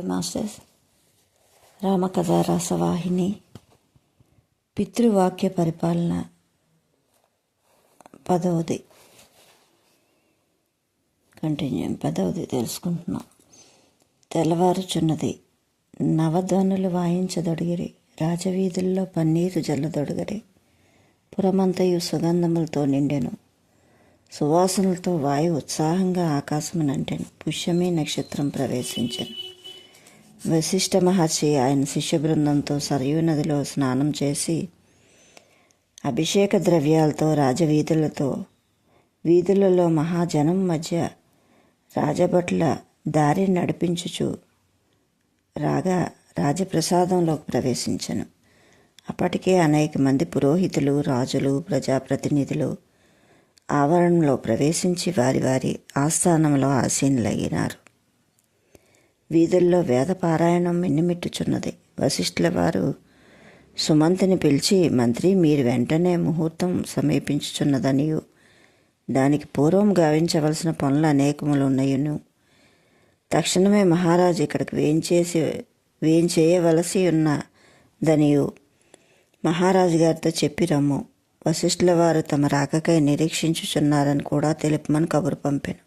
Masters రామకథ రసవాహిని పితృవాక్య పరిపాలన పదవది continue పదవది తెలుసుకుంటున్నాం. తెల్లవారుచున్నది. నవధ్వనులు వాయించదొడిగిరి. రాజవీధుల్లో పన్నీరు జల్లదొడగరి. పురమంతయు సుగంధములతో నిండెను. సువాసనలతో వాయు ఉత్సాహంగా ఆకాశమునంటెను. పుష్యమి నక్షత్రం ప్రవేశించాను. వశిష్ఠ మహర్షి ఆయన శిష్య బృందంతో సరయూ నదిలో స్నానం చేసి అభిషేక ద్రవ్యాలతో రాజవీధులతో వీధులలో మహాజనం మధ్య రాజభట్ల దారి నడిపించుచు రాగా రాజప్రసాదంలోకి ప్రవేశించను. అప్పటికే అనేక మంది పురోహితులు రాజులు ప్రజాప్రతినిధులు ఆవరణలో ప్రవేశించి వారి వారి ఆస్థానంలో ఆసీనులయ్యినారు వీధుల్లో వేద పారాయణం మిన్నిమిట్టుచున్నది. వశిష్ఠుల వారు సుమంతిని పిలిచి మంత్రి మీరు వెంటనే ముహూర్తం సమీపించుచున్నదనియు. దానికి పూర్వం గావించవలసిన పనులు అనేకములు ఉన్నాయును తక్షణమే మహారాజు ఇక్కడికి వేయించేసి వేయించేయవలసి ఉన్నదనియు మహారాజు గారితో చెప్పి రమ్ము. వశిష్ఠుల వారు తమ రాకకై నిరీక్షించుచున్నారని కూడా తెలుపమని కబురు పంపాను.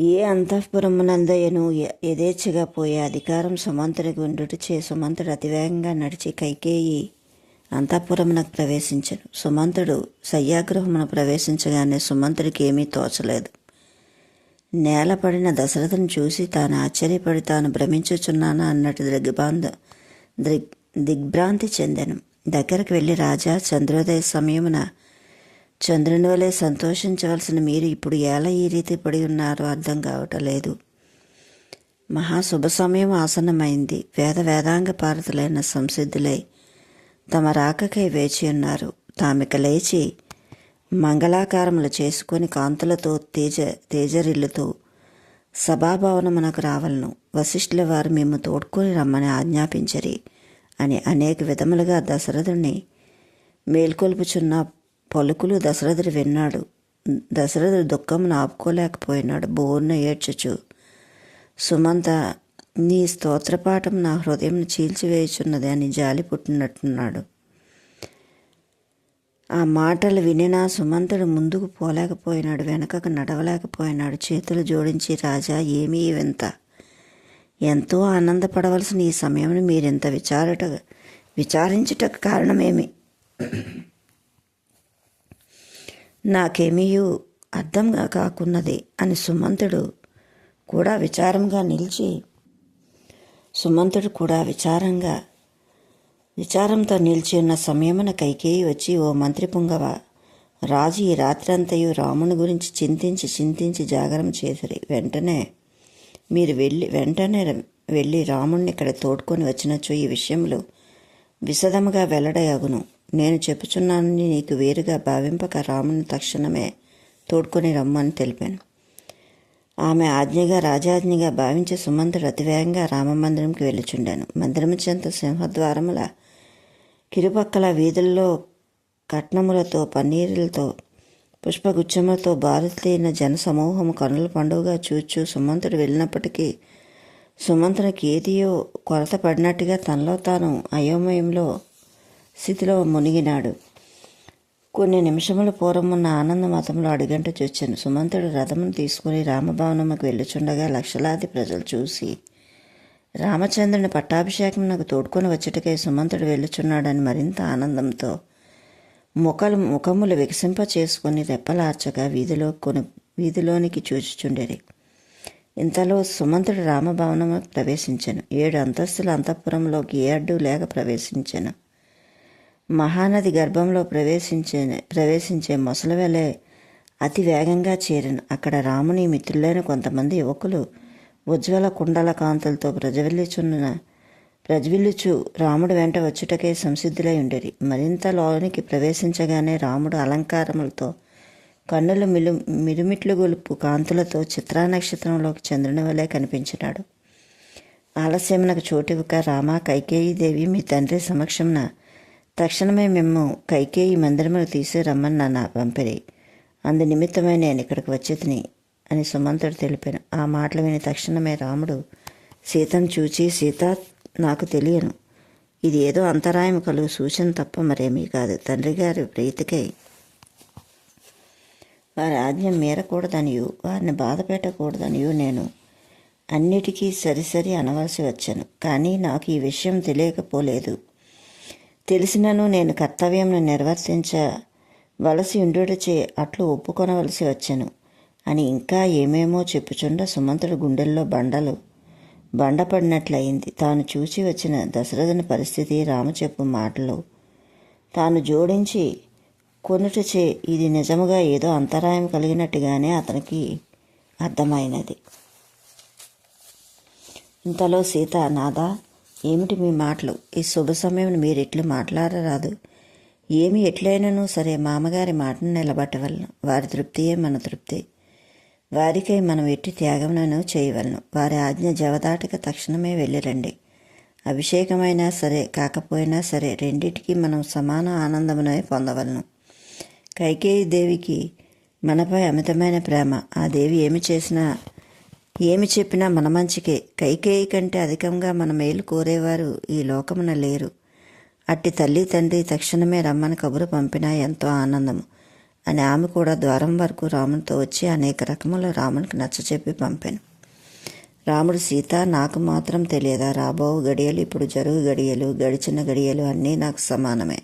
ఏ అంతఃపురమునందయను యథేచ్ఛగా పోయే అధికారం సుమంతుడికి ఉండుటచే సుమంతుడు అతివేగంగా నడిచి కైకేయి అంతఃపురమునకు ప్రవేశించను. సుమంతుడు శయ్యాగృహమును ప్రవేశించగానే సుమంతుడికి ఏమీ తోచలేదు. నేలపడిన దశరథను చూసి తాను ఆశ్చర్యపడి తాను భ్రమించుచున్నానా అన్నట్టు దిగ్బాంధ దిగ్భ్రాంతి చెందెను. దగ్గరకు వెళ్ళి రాజా చంద్రోదయ సమయమున చంద్రుని వలె సంతోషించవలసిన మీరు ఇప్పుడు ఎలా ఈ రీతి పడి ఉన్నారో అర్థం కావటం లేదు. మహాశుభ సమయం ఆసన్నమైంది. వేద వేదాంగ పారతులైన సంసిద్ధులై తమ రాకకై వేచి ఉన్నారు. తామిక లేచి మంగళాకారములు చేసుకొని కాంతులతో తేజ తేజరిల్లుతూ సభాభవనమునకు రావలను. వశిష్ఠుల వారు మేము తోడ్కొని రమ్మని ఆజ్ఞాపించరి అని అనేక విధములుగా దశరథుణ్ణి మేల్కొల్పుచున్న పలుకులు దశరథుడు విన్నాడు. దశరథుడు దుఃఖమును ఆపుకోలేకపోయినాడు బోర్న ఏడ్చుచు సుమంత నీ స్తోత్రపాఠం నా హృదయం చీల్చివేయుచున్నది అని జాలి పుట్టినట్టున్నాడు. ఆ మాటలు వినినా సుమంతుడు ముందుకు పోలేకపోయినాడు. వెనకకు నడవలేకపోయినాడు. చేతులు జోడించి రాజా ఏమీ వింత? ఎంతో ఆనందపడవలసిన ఈ సమయంలో మీరింత విచారట విచారించుటకు కారణమేమి? నాకేమీయూ అర్థంగా కాకున్నది అని సుమంతుడు కూడా విచారంగా నిలిచి సుమంతుడు కూడా విచారంగా విచారంతో నిలిచి ఉన్న సమయమున కైకేయి వచ్చి ఓ మంత్రి పుంగవ రాజు ఈ రాత్రంతయు రాముని గురించి చింతించి చింతించి జాగరం చేసిరి. వెంటనే మీరు వెళ్ళి వెంటనే వెళ్ళి రాముణ్ణి ఇక్కడ తోడుకొని వచ్చినచో ఈ విషయంలో విశదముగా వెల్లడయగును నేను చెప్పుచున్నానని నీకు వేరుగా భావింపక రాముని తక్షణమే తోడుకొని రమ్మని తెలిపాను. ఆమె ఆజ్ఞగా రాజాజ్ఞగా భావించి సుమంతుడు అతివేగంగా రామమందిరంకి వెళ్ళుచుండాను. మందిరము చెంత సింహద్వారముల కిరుపక్కల వీధుల్లో కట్నములతో పన్నీరులతో పుష్పగుచ్చములతో బారుతీన జనసమూహము కనుల పండుగగా చూచూ సుమంతుడు వెళ్ళినప్పటికీ సుమంతునికి ఏదియో కొరత పడినట్టుగా తనలో తాను అయోమయంలో స్థితిలో మునిగినాడు. కొన్ని నిమిషముల పూర్వమున్న ఆనంద మతంలో అడుగంట చూచాను. సుమంతుడు రథమును తీసుకుని రామభవనముకు వెళ్ళుచుండగా లక్షలాది ప్రజలు చూసి రామచంద్రుని పట్టాభిషేకం నాకు తోడుకొని వచ్చుటకై సుమంతుడు వెళ్ళుచున్నాడని మరింత ఆనందంతో ముఖలు ముఖములు వికసింప చేసుకుని రెప్పలార్చగా వీధిలో కొని వీధిలోనికి చూచుచుండేది ఇంతలో సుమంతుడు రామభవనము ప్రవేశించాను. ఏడు అంతస్తుల అంతఃపురంలోకి ఏ అడ్డు లేక ప్రవేశించాను. మహానది గర్భంలో ప్రవేశించే ప్రవేశించే మొసలవెలే అతి వేగంగా చేరను అక్కడ రాముని మిత్రులైన కొంతమంది యువకులు ఉజ్వల కుండల కాంతులతో ప్రజ్వల్లిచున్న ప్రజ్వల్లిచు రాముడు వెంట వచ్చుటకే సంసిద్ధులై ఉండేది మరింత లోనికి ప్రవేశించగానే రాముడు అలంకారములతో కన్నులు మిలు మిరుమిట్లు గొలుపు కాంతులతో చిత్రా నక్షత్రంలోకి చంద్రుని వలె కనిపించినాడు. ఆలస్యమునకు చోటివ్వక రామ కైకేయీదేవి మీ తండ్రి సమక్షంన తక్షణమే మేము కైకేయి మందిరములు తీసి రమ్మని నన్ను పంపిరి. అందు నిమిత్తమై నేను ఇక్కడికి వచ్చేతిని అని సుమంతుడు తెలిపాను. ఆ మాటలు విని తక్షణమే రాముడు సీతను చూచి సీత నాకు తెలియను. ఇది ఏదో అంతరాయం కలుగు సూచన తప్ప మరేమీ కాదు. తండ్రి గారి ప్రీతికై. వారి ఆజ్ఞ మీరకూడదనియు వారిని బాధ పెట్టకూడదనియు నేను అన్నిటికీ సరిసరి అనవలసి వచ్చాను. కానీ నాకు ఈ విషయం తెలియకపోలేదు. తెలిసినను నేను కర్తవ్యంను నిర్వర్తించవలసి ఉండుటచే అట్లు ఒప్పుకొనవలసి వచ్చాను. అని ఇంకా ఏమేమో చెప్పుచుండ సుమంతుడు గుండెల్లో బండలు బండపడినట్లయింది. తాను చూచి వచ్చిన దశరథుని పరిస్థితి రాము చెప్పు మాటలు. తాను జోడించి కొనుటచే ఇది నిజముగా ఏదో అంతరాయం కలిగినట్టుగానే అతనికి అర్థమైనది. ఇంతలో సీత నాదా ఏమిటి మీ మాటలు? ఈ శుభ సమయం మీరు ఇట్లు మాట్లాడరాదు? ఏమి ఎట్లయినను సరే మామగారి మాటను నిలబట్టవలను. వారి తృప్తియే మన తృప్తి. వారికై మనం ఎట్టి త్యాగములను చేయవలను. వారి ఆజ్ఞ జవదాటక తక్షణమే వెళ్ళిరండి. అభిషేకమైనా సరే కాకపోయినా సరే రెండిటికి మనం సమాన ఆనందమునే పొందవలను. కైకేయి దేవికి మనపై అమితమైన ప్రేమ. ఆ దేవి ఏమి చేసినా ఏమి చెప్పినా మన మంచికే. కైకేయి కంటే అధికంగా మన మేలు కోరేవారు ఈ లోకమున లేరు. అట్టి తల్లి తండ్రి తక్షణమే రమ్మని కబురు పంపినా ఎంతో ఆనందము. అని ఆమె కూడా ద్వారం వరకు రామునితో వచ్చి అనేక రకముల రామునికి నచ్చచెప్పి పంపాను. రాముడు సీత నాకు మాత్రం తెలియదా? రాబో గడియలు ఇప్పుడు జరుగు గడియలు గడిచిన గడియలు అన్నీ నాకు సమానమే.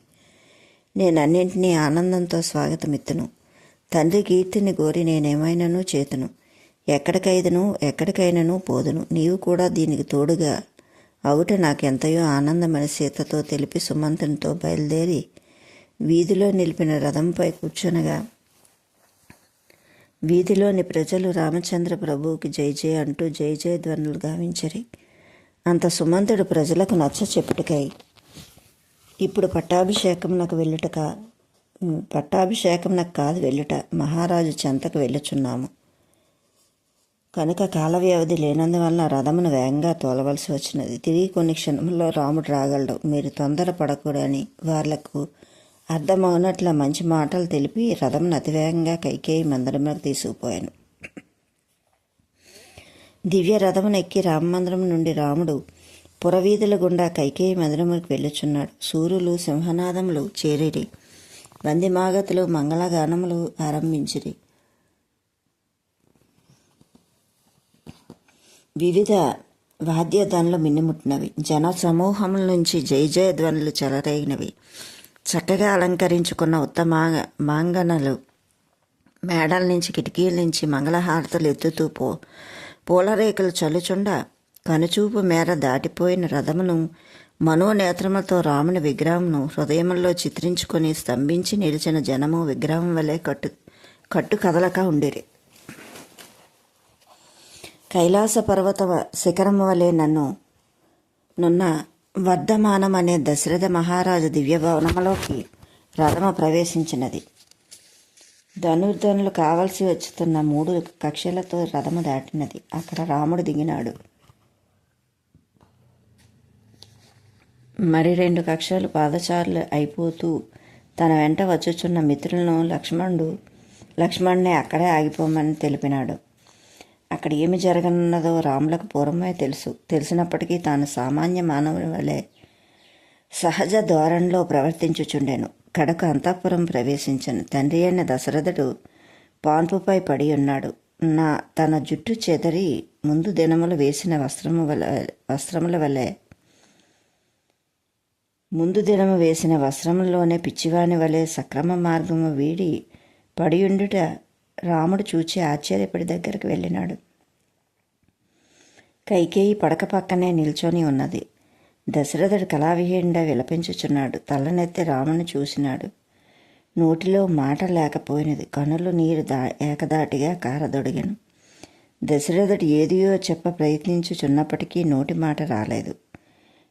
నేను అన్నింటినీ ఆనందంతో స్వాగతమిత్తును. తండ్రి కీర్తిని కోరి నేనేమైనాను చేతును. ఎక్కడికైదను ఎక్కడికైనను పోదును. నీవు కూడా దీనికి తోడుగా అవుట. నాకెంతయో ఆనందమని సీతతో తెలిపి సుమంతునితో బయలుదేరి వీధిలో నిలిపిన రథంపై కూర్చునగా వీధిలోని ప్రజలు రామచంద్ర ప్రభువుకి జై జయ అంటూ జై జయ ధ్వనులు గావించరి. అంత సుమంతుడు ప్రజలకు నచ్చ చెప్పుటకై ఇప్పుడు పట్టాభిషేకం నాకు వెళ్ళుటక పట్టాభిషేకం నాకు కాదు వెళ్ళుట. మహారాజు చెంతకు వెళ్ళుచున్నాము. కనుక కాల వ్యవధి లేనందువలన రథమును వేగంగా తోలవలసి వచ్చినది. తిరిగి కొన్ని క్షణంలో రాముడు రాగలడు. మీరు తొందర పడకూడని వాళ్ళకు అర్థమవునట్ల మంచి మాటలు తెలిపి రథంను అతివేగంగా కైకేయి మందిరంలోకి తీసుకుపోయాను. దివ్య రథమును ఎక్కి రామమందిరం నుండి రాముడు పురవీధుల గుండా కైకేయి మందిరములకు వెళ్ళుచున్నాడు. సూర్యులు సింహనాదములు చేరిరి. వందిమాగతులు మంగళగానములు ఆరంభించిరి. వివిధ వాద్యధ్వనులు మిన్నుముట్టినవి. జన సమూహం నుంచి జయ జయ ధ్వనులు చెలరేగినవి. చక్కగా అలంకరించుకున్న ఉత్తమ మాంగనలు మేడల నుంచి కిటికీల నుంచి మంగళహారతలు ఎత్తుతూ పో పూలరేకులు చల్లుచుండ కనుచూపు మేర దాటిపోయిన రథమును మనోనేత్రములతో రాముని విగ్రహంను హృదయంలో చిత్రించుకొని స్తంభించి నిలిచిన జనము విగ్రహం వలె కట్టు కట్టు కదలక ఉండిరి. కైలాస పర్వత శిఖరం వలె నన్ను నున్న వర్ధమానం అనే దశరథ మహారాజు దివ్యభవనంలోకి రథమ ప్రవేశించినది. ధనుర్ధనులు కావలసి వచ్చుతున్న మూడు కక్షలతో రథము దాటినది. అక్కడ రాముడు దిగినాడు. మరి రెండు కక్షలు పాదచారులు అయిపోతూ తన వెంట వచ్చుచున్న మిత్రులను లక్ష్మణుడు లక్ష్మణ్ణి అక్కడే ఆగిపోమని తెలిపినాడు. అక్కడ ఏమి జరగనున్నదో రాములకు పూర్వమే తెలుసు. తెలిసినప్పటికీ తాను సామాన్య మానవుని వలె సహజ ధోరణిలో ప్రవర్తించుచుండెను. కడకు అంతఃపురం ప్రవేశించను. తండ్రి అయిన దశరథుడు పాన్పుపై పడి ఉన్నాడు. నా తన జుట్టు చెదరి ముందు దినములు వేసిన వస్త్రము వల వస్త్రముల వలె ముందు దినము వేసిన వస్త్రములోనే పిచ్చివాని వలె సక్రమ మార్గము వీడి పడియుండుట రాముడు చూచి ఆశ్చర్యపడి దగ్గరకు వెళ్ళినాడు. కైకేయి పడక పక్కనే నిల్చొని ఉన్నది. దశరథుడు కళావిహీనంగా విలపించుచున్నాడు. తలనెత్తి రాముని చూసినాడు. నోటిలో మాట లేకపోయినది. కనులు నీరు దా ఏకదాటిగా కారదొడిగాను. దశరథుడు ఏదియో చెప్ప ప్రయత్నించుచున్నప్పటికీ నోటి మాట రాలేదు.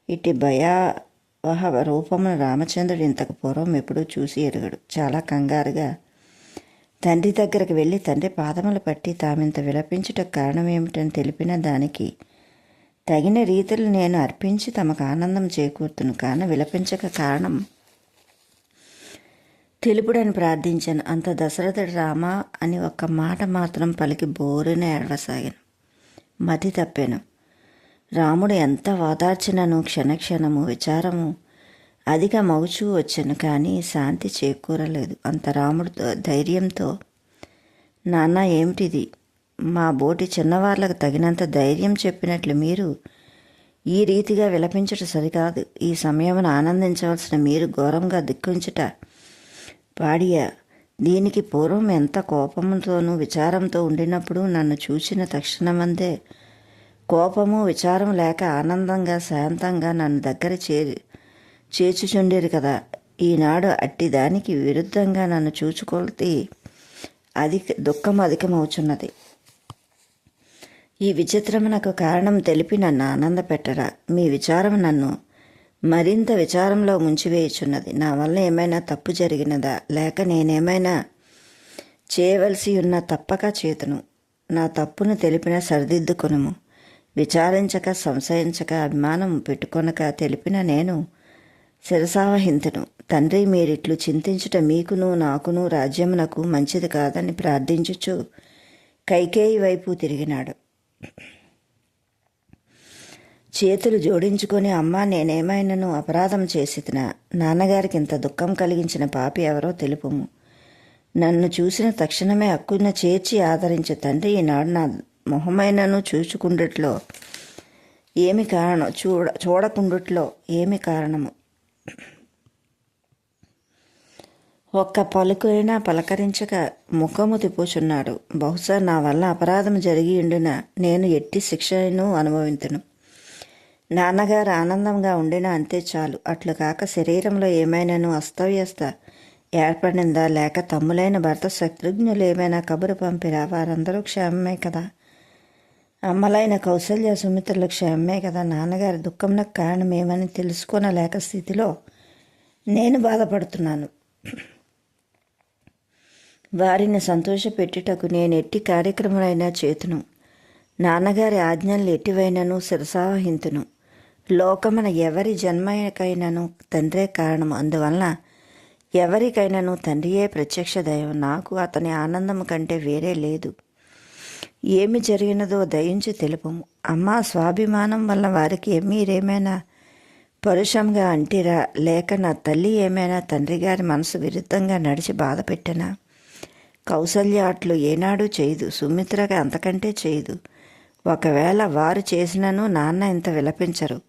ఇట్టి భయావహ రూపమును రామచంద్రుడు ఇంతకు పూర్వం ఎప్పుడూ చూసి ఎరుగడు. చాలా కంగారుగా తండ్రి దగ్గరకు వెళ్ళి తండ్రి పాదములు పట్టి తామింత విలపించుట కారణం ఏమిటని తెలిపిన దానికి తగిన రీతులు నేను అర్పించి తమకు ఆనందం చేకూర్తును కాన విలపించక కారణం తెలుపుడని ప్రార్థించాను. అంత దశరథుడు రామా అని ఒక్క మాట మాత్రం పలికి బోరున ఏడవసాగాను. మతి తప్పాను. రాముడు ఎంత వాదార్చినను క్షణక్షణము విచారము అదిగా మగుచూ వచ్చాను కానీ శాంతి చేకూరలేదు. అంత రాముడు ధైర్యంతో నాన్న ఏమిటిది? మా బోటి చిన్నవాళ్ళకు తగినంత ధైర్యం చెప్పినట్లు మీరు ఈ రీతిగా విలపించట సరికాదు. ఈ సమయమును ఆనందించవలసిన మీరు ఘోరంగా దిక్కుంచుట పాడియా. దీనికి పూర్వం ఎంత కోపంతోనూ విచారంతో ఉండినప్పుడు నన్ను చూసిన తక్షణమందే కోపము విచారం లేక ఆనందంగా శాంతంగా నన్ను దగ్గర చేరి చేర్చుచుండేరు కదా. ఈనాడు అట్టి దానికి విరుద్ధంగా నన్ను చూచుకొలితి అధిక దుఃఖం అధికమవుచున్నది. ఈ విచిత్రమునకు కారణం తెలిపి నన్ను ఆనంద పెట్టరా. మీ విచారం నన్ను మరింత విచారంలో ముంచివేయుచున్నది. నా వల్ల ఏమైనా తప్పు జరిగినదా? లేక నేనేమైనా చేయవలసి ఉన్న తప్పక చేతును. నా తప్పును తెలిపిన సరిదిద్దుకొనుము. విచారించక సంశయించక అభిమానం పెట్టుకొనక తెలిపిన నేను శిరసావహింతును. తండ్రి మీరిట్లు చింతించుట మీకును నాకును రాజ్యమునకు మంచిది కాదని ప్రార్థించుచు కైకేయి వైపు తిరిగినాడు. చేతులు జోడించుకొని అమ్మ నేనేమైనాను అపరాధం చేసితినా? నాన్నగారికి ఇంత దుఃఖం కలిగించిన పాపి ఎవరో తెలుపుము. నన్ను చూసిన తక్షణమే అక్కున చేర్చి ఆదరించే. తండ్రి ఈనాడు నా మొహమైనను చూచుకుండుట్లో ఏమి కారణం? చూడ చూడకుండుట్లో ఏమి కారణము? ఒక్క పలుకైనా పలకరించక ముఖము తిప్పుచున్నాడు. బహుశా నా వల్ల అపరాధం జరిగి ఉండిన నేను ఎట్టి శిక్షను అనుభవింతును. నాన్నగారు ఆనందంగా ఉండినా అంతే చాలు. అట్లు కాక శరీరంలో ఏమైనాను అస్తవ్యస్త ఏర్పడిందా లేక తమ్ములైన భర్త శత్రుఘ్నులు ఏమైనా కబురు పంపిరా? వారందరూ క్షేమమే కదా. అమ్మలైన కౌశల్య సుమిత్రుల క్షేమమే కదా నాన్నగారి దుఃఖంకు కారణం ఏమని తెలుసుకోనలేక స్థితిలో నేను బాధపడుతున్నాను. వారిని సంతోషపెట్టుటకు నేను ఎట్టి కార్యక్రమాలైనా చేతును. నాన్నగారి ఆజ్ఞలు ఎట్టివైనను శిరసావహింతును. లోకమున ఎవరి జన్మకైనను తండ్రే కారణం. అందువలన ఎవరికైనాను తండ్రియే ప్రత్యక్ష దైవం. నాకు అతని ఆనందం కంటే వేరే లేదు. ఏమి జరిగినదో దయించి తెలుపము. అమ్మ స్వాభిమానం వల్ల వారికి మీరేమైనా పరుషంగా అంటిరా? లేక నా తల్లి ఏమైనా తండ్రి గారి మనసు విరుద్ధంగా నడిచి బాధ పెట్టనా? కౌసల్య అట్లు ఏనాడు చేయదు. సుమిత్రగా అంతకంటే చేయదు. ఒకవేళ వారు చేసినను నాన్న ఇంత విలపించరు.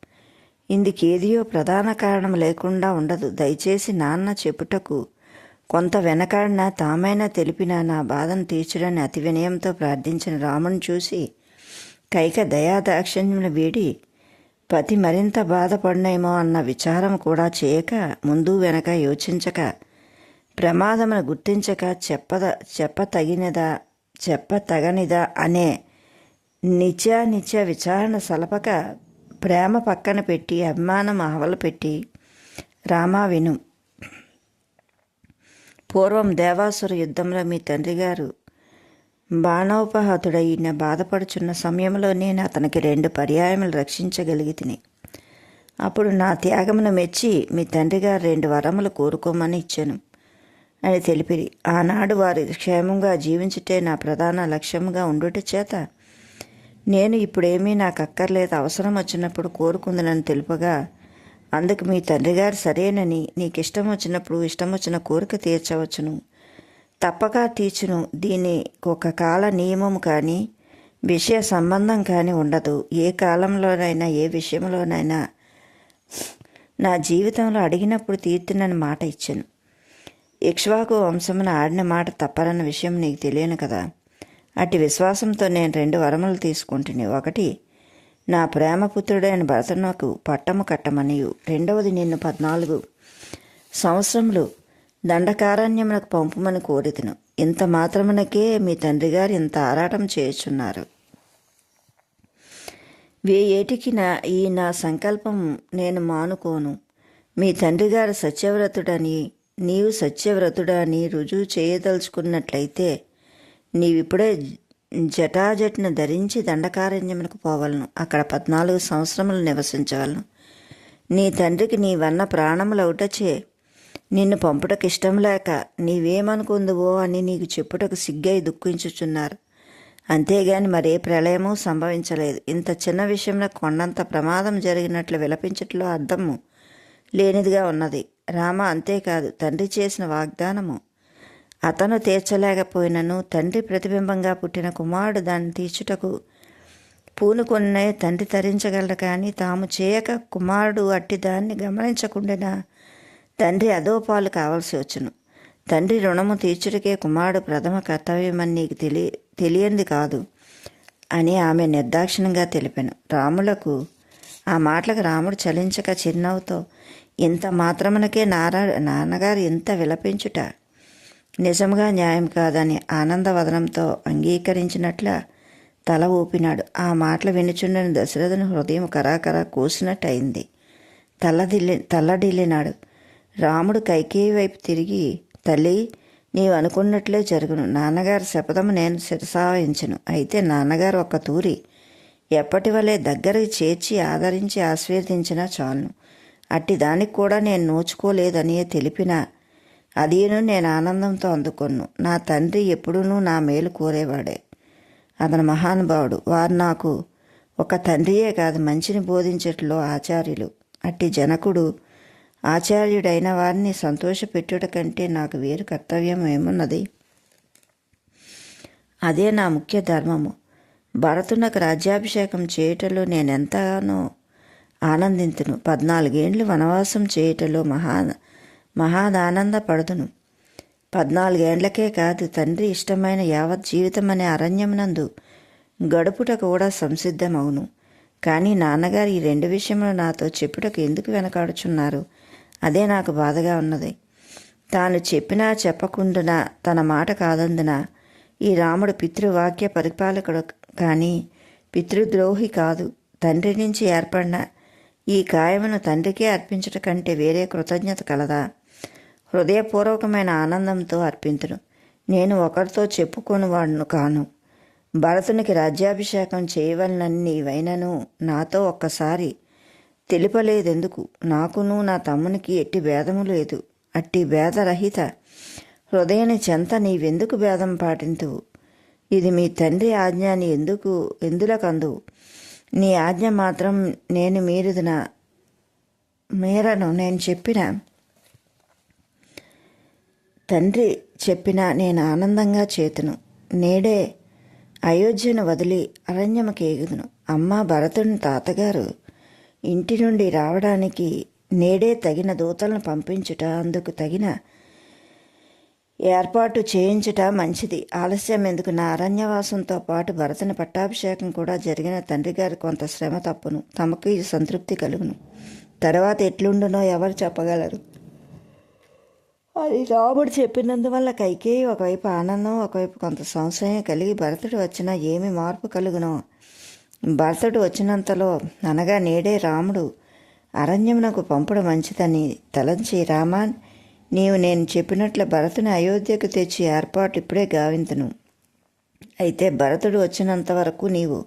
ఇందుకేదియో ప్రధాన కారణం లేకుండా ఉండదు. దయచేసి నాన్న చెప్పుటకు కొంత వెనకాడిన తామైనా తెలిపిన నా బాధను తీర్చడని అతి వినయంతో ప్రార్థించిన రాముని చూసి కైక దయాదాక్షిణ్యములు వీడి పతి మరింత బాధపడినేమో అన్న విచారం కూడా చేయక ముందు వెనక యోచించక ప్రమాదమును గుర్తించక చెప్పద చెప్పతగినదా చెప్పతగనిదా అనే నిత్యా నిత్య విచారణ సలపక ప్రేమ పక్కన పెట్టి అభిమానం ఆవలు పెట్టి రామా విను పూర్వం దేవాసుర యుద్ధంలో మీ తండ్రి గారు బాణోపహతుడైన బాధపడుచున్న సమయంలో నేను అతనికి రెండు పర్యాయములు రక్షించగలిగి తిని అప్పుడు నా త్యాగమును మెచ్చి మీ తండ్రి గారు రెండు వరములు కోరుకోమని ఇచ్చాను. అని తెలిపిరి. ఆనాడు వారి క్షేమంగా జీవించుటే నా ప్రధాన లక్ష్యంగా ఉండుట చేత నేను ఇప్పుడేమీ నాకు అక్కర్లేదు అవసరం వచ్చినప్పుడు కోరుకుందనని తెలుపగా అందుకు మీ తండ్రి గారు సరేనని నీకు ఇష్టం వచ్చినప్పుడు ఇష్టం వచ్చిన కోరిక తీర్చవచ్చును. తప్పక తీర్చును. దీని ఒక కాల నియమం కానీ విషయ సంబంధం కానీ ఉండదు. ఏ కాలంలోనైనా ఏ విషయంలోనైనా నా జీవితంలో అడిగినప్పుడు తీర్చునని మాట ఇచ్చాను. ఇక్ష్వాకు వంశమున ఆడిన మాట తప్పరన్న విషయం నీకు తెలియను కదా. అట్టి విశ్వాసంతో నేను రెండు వరములు తీసుకుంటుని. ఒకటి నా ప్రేమపుత్రుడైన భరతనకు పట్టము కట్టమనియు. రెండవది నిన్ను పద్నాలుగు. సంవత్సరములు దండకారణ్యమునకు పంపమని కోరితును. ఇంత మాత్రమునకే మీ తండ్రి గారు ఇంత ఆరాటం చేయుచున్నారు. వేయేటికి నా ఈ నా సంకల్పం నేను మానుకోను. మీ తండ్రి గారు సత్యవ్రతుడని నీవు సత్యవ్రతుడని రుజువు చేయదలుచుకున్నట్లయితే నీవిప్పుడే జటాజట్ను ధరించి దండకారణ్యమునకు పోవలను. అక్కడ పద్నాలుగు సంవత్సరములు నివసించవలను. నీ తండ్రికి నీవన్న ప్రాణములవుటచే నిన్ను పంపుటకు ఇష్టం లేక నీవేమనుకుందువో అని నీకు చెప్పుటకు సిగ్గై దుఃఖించుచున్నారు. అంతేగాని మరే ప్రళయము సంభవించలేదు. ఇంత చిన్న విషయంలో కొండంత ప్రమాదం జరిగినట్లు విలపించట్లో అర్థము లేనిదిగా ఉన్నది. రామ అంతేకాదు తండ్రి చేసిన వాగ్దానము అతను తీర్చలేకపోయినను. తండ్రి ప్రతిబింబంగా పుట్టిన కుమారుడు దాన్ని తీర్చుటకు పూనుకొన్నే తండ్రి తరించగలడు. కానీ తాము చేయక కుమారుడు అట్టి దాన్ని గమనించకుండా తండ్రి అదోపాలు కావాల్సి వచ్చును. తండ్రి రుణము తీర్చుటకే కుమారుడు ప్రథమ కర్తవ్యమని నీకు తెలియ తెలియంది కాదు అని ఆమె నిర్దాక్షిణంగా తెలిపాను. రాములకు ఆ మాటలకు రాముడు చలించక చిరునవ్వుతో ఇంత మాత్రమునకే నారా నాన్నగారు ఇంత విలపించుట నిజంగా న్యాయం కాదని ఆనందవదనంతో అంగీకరించినట్ల తల ఊపినాడు. ఆ మాటలు వినుచుండని దశరథుని హృదయం కరాకరా కూసినట్టయింది. తల్లదిల్లి తల్లడిల్లినాడు. రాముడు కైకేయి వైపు తిరిగి తల్లి నీవు అనుకున్నట్లే జరుగును. నాన్నగారు శపథము నేను శిరసావించను అయితే నాన్నగారు ఒక తూరి. ఎప్పటి వలె దగ్గరికి చేర్చి ఆదరించి ఆశీర్వదించినా చాలును. అట్టి దానికి కూడా నేను నోచుకోలేదని తెలిపిన అదీను నేను ఆనందంతో అందుకొన్ను. నా తండ్రి ఎప్పుడూ నా మేలు కోరేవాడే. అతను మహానుభావుడు. వారు నాకు ఒక తండ్రియే కాదు మంచిని బోధించట్లో ఆచార్యులు. అట్టి జనకుడు ఆచార్యుడైన వారిని సంతోషపెట్టుట కంటే నాకు వేరు కర్తవ్యం ఏమున్నది? అదే నా ముఖ్య ధర్మము. భరతునకు రాజ్యాభిషేకం చేయటంలో నేనెంతగానో ఆనందింతును. పద్నాలుగేండ్లు వనవాసం చేయటంలో మహా మహాదానందపడుదును. పద్నాలుగేండ్లకే కాదు తండ్రి ఇష్టమైన యావత్ జీవితం అనే అరణ్యమునందు గడుపుట కూడా సంసిద్ధమవును. కానీ నాన్నగారు ఈ రెండు విషయంలో నాతో చెప్పుటకు ఎందుకు వెనకాడుచున్నారు? అదే నాకు బాధగా ఉన్నది. తాను చెప్పినా చెప్పకుండా తన మాట కాదందున ఈ రాముడు పితృవాక్య పరిపాలకుడు కానీ పితృద్రోహి కాదు. తండ్రి నుంచి ఏర్పడిన ఈ కాయమును తండ్రికే అర్పించట కంటే వేరే కృతజ్ఞత కలదా? హృదయపూర్వకమైన ఆనందంతో అర్పించడం నేను ఒకరితో చెప్పుకొని వాడును కాను. భరతునికి రాజ్యాభిషేకం చేయవలనని నీవైనను నాతో ఒక్కసారి తెలుపలేదెందుకు? నాకును నా తమ్మునికి ఎట్టి భేదము లేదు. అట్టి భేదరహిత హృదయని చెంత నీవెందుకు భేదం పాటింతువు ఇది మీ తండ్రి ఆజ్ఞ అని ఎందుకు ఎందులకందు? నీ ఆజ్ఞ మాత్రం నేను మీరుదిన మేరను నేను చెప్పిన తండ్రి చెప్పిన నేను ఆనందంగా చేతును. నేడే అయోధ్యను వదిలి అరణ్యముకి ఎగుదును. అమ్మ భరతుని తాతగారు ఇంటి నుండి రావడానికి నేడే తగిన దూతలను పంపించుట అందుకు తగిన ఏర్పాటు చేయించుట మంచిది. ఆలస్యం ఎందుకు? నా అరణ్యవాసంతో పాటు భరతని పట్టాభిషేకం కూడా జరిగిన తండ్రి గారి కొంత శ్రమ తప్పును. తమకు ఈ సంతృప్తి కలుగును. తర్వాత ఎట్లుండునో ఎవరు చెప్పగలరు? అది రాముడు చెప్పినందువల్ల కైకేయి ఒకవైపు ఆనందం ఒకవైపు కొంత సంశయం కలిగి భరతుడు వచ్చినా ఏమి మార్పు కలుగును? భరతుడు వచ్చినంతలో అనగా నేడే రాముడు అరణ్యమునకు పంపడం మంచిదని తలంచి రామాన్ నీవు నేను చెప్పినట్లు భరతుని అయోధ్యకు తెచ్చి ఏర్పాటు ఇప్పుడే గావింతును. అయితే భరతుడు వచ్చినంత వరకు నీవు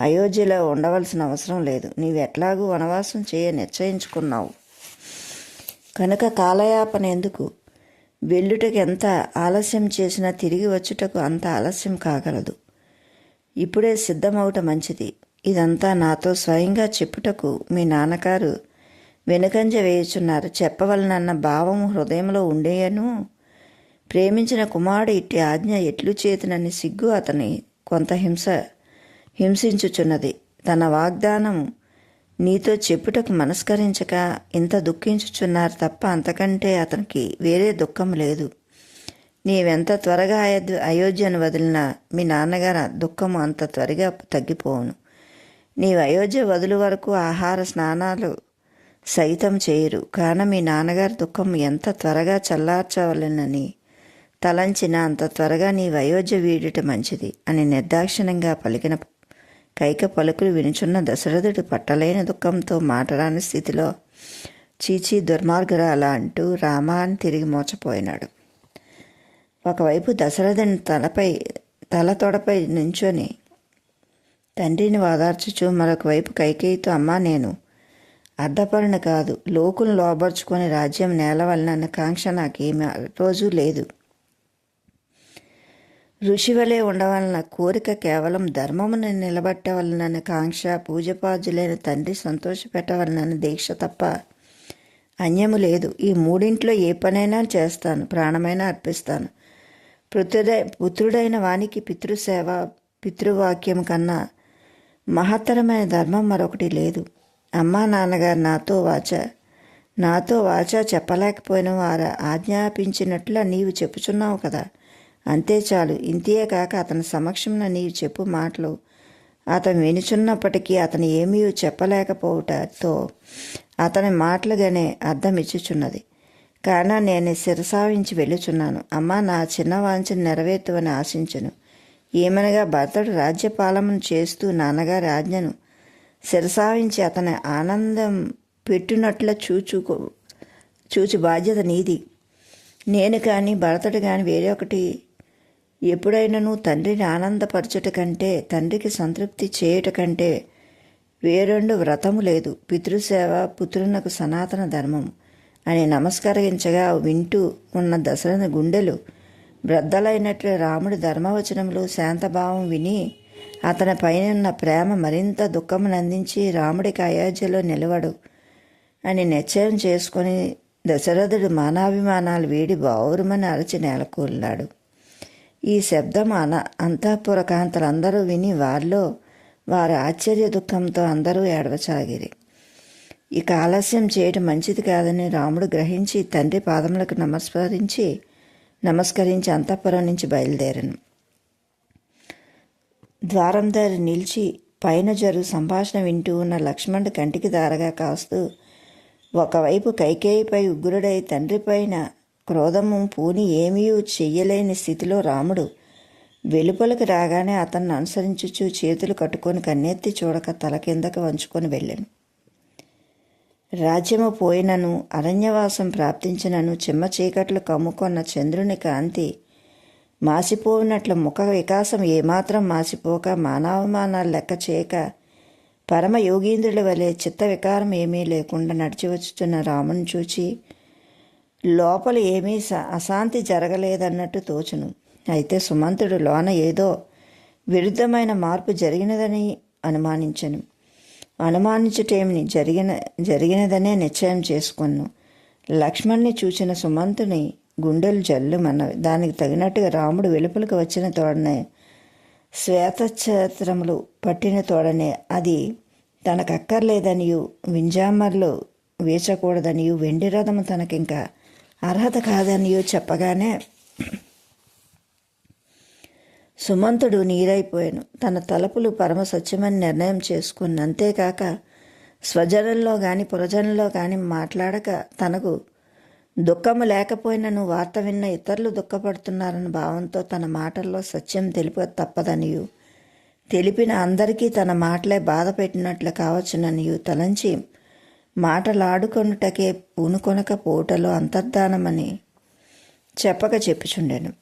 అయోధ్యలో ఉండవలసిన అవసరం లేదు. నీవు ఎట్లాగూ వనవాసం చేయ నిశ్చయించుకున్నావు. కనుక కాలయాపన ఎందుకు? వెళ్ళుటకు ఎంత ఆలస్యం చేసినా తిరిగి వచ్చుటకు అంత ఆలస్యం కాగలదు. ఇప్పుడే సిద్ధమవుట మంచిది. ఇదంతా నాతో స్వయంగా చెప్పుటకు మీ నాన్నగారు వెనుకంజ వేయుచున్నారు. చెప్పవలనన్న భావం హృదయంలో ఉండేయను? ప్రేమించిన కుమారుడు ఇట్టి ఆజ్ఞ ఎట్లు చేతునని సిగ్గు అతని కొంత హింస హింసించుచున్నది. తన వాగ్దానం నీతో చెప్పుటకు మనస్కరించక ఇంత దుఃఖించుచున్నారు తప్ప అంతకంటే అతనికి వేరే దుఃఖం లేదు. నీవెంత త్వరగా అయోధ్య అయోధ్యను వదిలినా మీ నాన్నగారు దుఃఖము అంత త్వరగా తగ్గిపోవును. నీవు అయోధ్య వదులు వరకు ఆహార స్నానాలు సైతం చేయరు. కాన మీ నాన్నగారి దుఃఖం ఎంత త్వరగా చల్లార్చవలనని తలంచిన అంత త్వరగా నీవు అయోధ్య వీడుట మంచిది అని నిర్దాక్షిణ్యంగా పలికిన కైక పలుకులు వినుచున్న దశరథుడు పట్టలేని దుఃఖంతో మాటరాని స్థితిలో చీచీ దుర్మార్గురాల అంటూ రామా అని తిరిగి మోచపోయినాడు. ఒకవైపు దశరథుని తలపై తల తొడపై నుంచొని తండ్రిని వాదార్చుచు మరొక వైపు కైకేయితో అమ్మా నేను అర్ధపరుని కాదు లోకును లోబర్చుకొని రాజ్యం నేలవలనన్న కాంక్ష నాకేమీ? రోజూ రోజు లేదు. ఋషివలే ఉండవలన కోరిక కేవలం ధర్మమును నిలబెట్టవలనని కాంక్ష పూజపాజులైన తండ్రి సంతోషపెట్టవలనని దీక్ష తప్ప అన్యము లేదు. ఈ మూడింట్లో ఏ పనైనా చేస్తాను ప్రాణమైనా అర్పిస్తాను. పుత్రుడై పుత్రుడైన వానికి పితృసేవ పితృవాక్యం కన్నా మహత్తరమైన ధర్మం మరొకటి లేదు. అమ్మా నాన్నగారు నాతో వాచ నాతో వాచ చెప్పలేకపోయిన వారు ఆజ్ఞాపించినట్లు నీవు చెప్పుచున్నావు కదా. అంతే చాలు. ఇంతే కాక అతని సమక్షంలో నీవు చెప్పు మాటలు. అతను వినుచున్నప్పటికీ అతను ఏమీ చెప్పలేకపోవటంతో అతని మాటలుగానే అర్థం ఇచ్చుచున్నది. కాన నేను శిరసావించి వెళ్ళుచున్నాను. అమ్మ నా చిన్న వాంఛను నెరవేర్తువని ఆశించను. ఏమనగా భర్తడు రాజ్యపాలన చేస్తూ నాన్నగారి ఆజ్ఞను శిరసావించి అతని ఆనందం పెట్టినట్లు చూచుకో చూచి బాధ్యత నీది. నేను కానీ భరతుడు కానీ వేరే ఒకటి ఎప్పుడైనాను తండ్రిని ఆనందపరచుట కంటే తండ్రికి సంతృప్తి చేయుట కంటే వేరెండు వ్రతము లేదు. పితృసేవ పుత్రునకు సనాతన ధర్మం అని నమస్కరించగా వింటూ ఉన్న దశరథ గుండెలు బ్రద్దలైనట్లు రాముడి ధర్మవచనములు శాంతభావం విని అతని పైన ఉన్న ప్రేమ మరింత దుఃఖమునందించి రాముడికి అయోధ్యలో నిలవడు అని నిశ్చయం చేసుకొని దశరథుడు మానాభిమానాలు వీడి బావురుమని అరచి నెలకొల్లాడు. ఈ శబ్దం అన అంతఃపుర కాంతలందరూ విని వారిలో వారి ఆశ్చర్య దుఃఖంతో అందరూ ఏడవసాగిరి. ఇక ఆలస్యం చేయటం మంచిది కాదని రాముడు గ్రహించి తండ్రి పాదములకు నమస్కరించి నమస్కరించి అంతఃపురం నుంచి బయలుదేరను. ద్వారం దారి నిలిచి పైన జరుగు సంభాషణ వింటూ ఉన్న లక్ష్మణుడు కంటికి దారగా కాస్తూ ఒకవైపు కైకేయిపై ఉగ్రుడై తండ్రిపైన క్రోధము పూని ఏమీ చెయ్యలేని స్థితిలో రాముడు వెలుపలికి రాగానే అతన్ని అనుసరించుచు చేతులు కట్టుకొని కన్నెత్తి చూడక తల కిందకి వంచుకొని వెళ్ళాను. రాజ్యము పోయినను అరణ్యవాసం ప్రాప్తించినను చిమ్మ చీకట్లు కమ్ముకొన్న చంద్రుని కాంతి మాసిపోయినట్లు ముఖ వికాసం ఏమాత్రం మాసిపోక మానవమానాలు లెక్క చేయక పరమ యోగీంద్రుల వలె చిత్త వికారం ఏమీ లేకుండా నడిచి వచ్చుతున్న రాముని చూచి లోపల ఏమీ అశాంతి జరగలేదన్నట్టు తోచును. అయితే సుమంతుడు లోన ఏదో విరుద్ధమైన మార్పు జరిగినదని అనుమానించను. అనుమానించటేమిని జరిగిన జరిగినదనే నిశ్చయం చేసుకున్నాను లక్ష్మణ్ణి చూచిన సుమంతుని గుండెలు జల్లుమన్నవి. దానికి తగినట్టుగా రాముడు వెలుపలికి వచ్చిన తోడనే శ్వేతక్షేత్రములు పట్టిన తోడనే అది తనకక్కర్లేదనియు వింజామర్లు వేచకూడదనియు వెండి రథము తనకింకా అర్హత కాదనియో చెప్పగానే సుమంతుడు నీరైపోయాను. తన తలపులు పరమ సత్యమని నిర్ణయం చేసుకుని అంతేకాక స్వజనంలో కానీ పురజనంలో కానీ మాట్లాడక తనకు దుఃఖము లేకపోయినను వార్త విన్న ఇతరులు దుఃఖపడుతున్నారన్న భావంతో తన మాటల్లో సత్యం తెలుప తప్పదనియు. తెలిపిన అందరికీ తన మాటలే బాధ పెట్టినట్లు కావచ్చుననియు తలంచి మాటలాడుకొనుటకే పూనుకొనక పోటలో అంతర్ధానమని చెప్పక చెప్పుచుండెను.